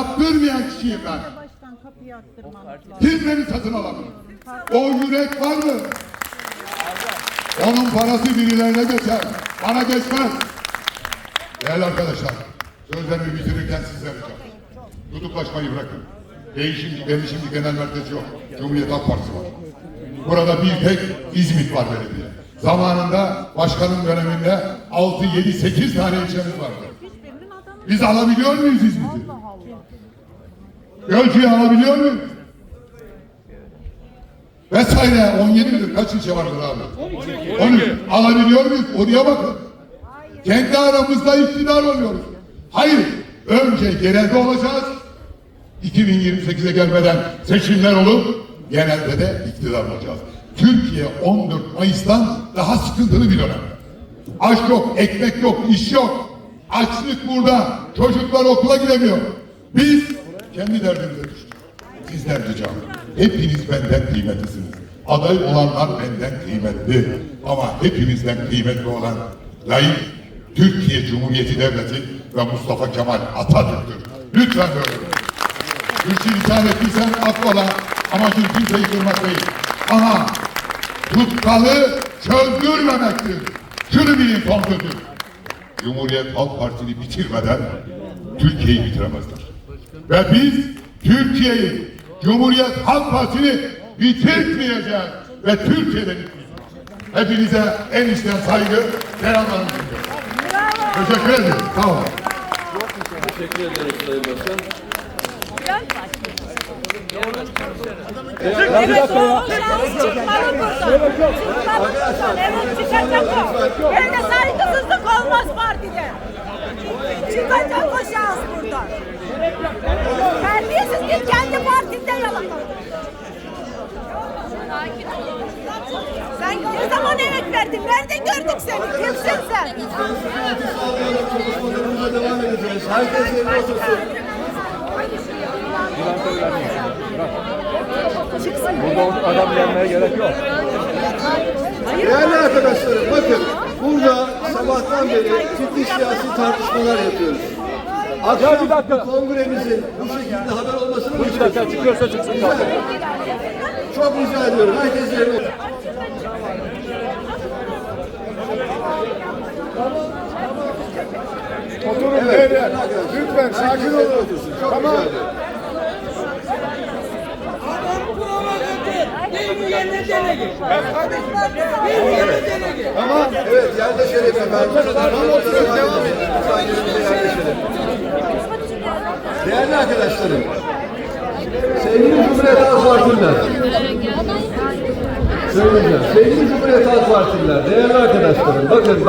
Yaptırmayan kişiyim ben. Kim beni satın alabilir? O yürek var mı? Onun parası birilerine geçer. Bana geçmez. Değerli arkadaşlar, sözlerimi bitirirken sizlere ricam. Tutuklaşmayı bırakın. Değişim, benim şimdi genel merkez yok. Cumhuriyet Halk Partisi var. Burada bir tek İzmit var belediye. Zamanında başkanın döneminde 6, 7, 8 tane ilçemiz vardı. Biz alabiliyor muyuz İzmit'i? Gölcü'yü alabiliyor muyuz? Vesaire 17 midir? Kaç ilçe vardır abi? 13. Alabiliyor muyuz? Oraya bakın. Kendi aramızda iktidar oluyoruz. Hayır. Önce genelde olacağız. 2028'e gelmeden seçimler olup genelde de iktidar olacağız. Türkiye 14 Mayıs'tan daha sıkıntılı bir dönem. Aş yok, ekmek yok, iş yok. Açlık burada. Çocuklar okula gidemiyor. Biz kendi derdimize düştük. Sizden ricam. Hepiniz benden kıymetlisiniz. Aday olanlar benden kıymetli. Ama hepimizden kıymetli olan layık Türkiye Cumhuriyeti Devleti ve Mustafa Kemal Atatürk'tür. Lütfen böyle. Türkçe lisan ettiysen affola. Amacın kimseyi kırmak değil. Ama tutkalı çözdürmemektir. Şunu bilin sözüm. Cumhuriyet Halk Partisi'ni bitirmeden Türkiye'yi bitiremezler. Ve biz Türkiye'yi, Cumhuriyet Halk Partisi'ni bitirtmeyeceğiz. Ve Türkiye'de bitmeyeceğiz. Hepinize en içten saygı, selamlarımı. Teşekkür ederim. Sağ olun. Teşekkür ederim Sayın Başkan. Evet o şans çıkmalı buradan. Çıkmalı buradan. Evet çıkacak o. Böyle saygısızlık olmaz partide. Şans buradan. Terbiyesiz git kendi partinde yalaka. Sen ne zaman emek verdin? Nerede gördük seni? Kimsin sen? Çalışmalarımıza devam edeceğiz. Herkes yerine otursun. Burada adam gelmeye gerek yok. Değerli arkadaşlarım bakın burada sabahtan beri ciddi siyasi tartışmalar yapıyoruz. Akşam bir dakika. bu kongremizin bu şekilde haber olmasını Bir dakika çıkıyorsa çıksın. Çok rica ediyorum. Herkes yerine. Oturun Evet. beyler. Lütfen sakin olun. Çok Tamam. rica ediyorum. Tamam. Evet yerleşelim efendim. Tam ortada devam edin. Lütfen yerleşelim. Değerli arkadaşlarım, sevgili Cumhuriyet Halk Partililer, söyleyeceğim. Sevgili Cumhuriyet Halk Partililer, değerli arkadaşlarım, bakın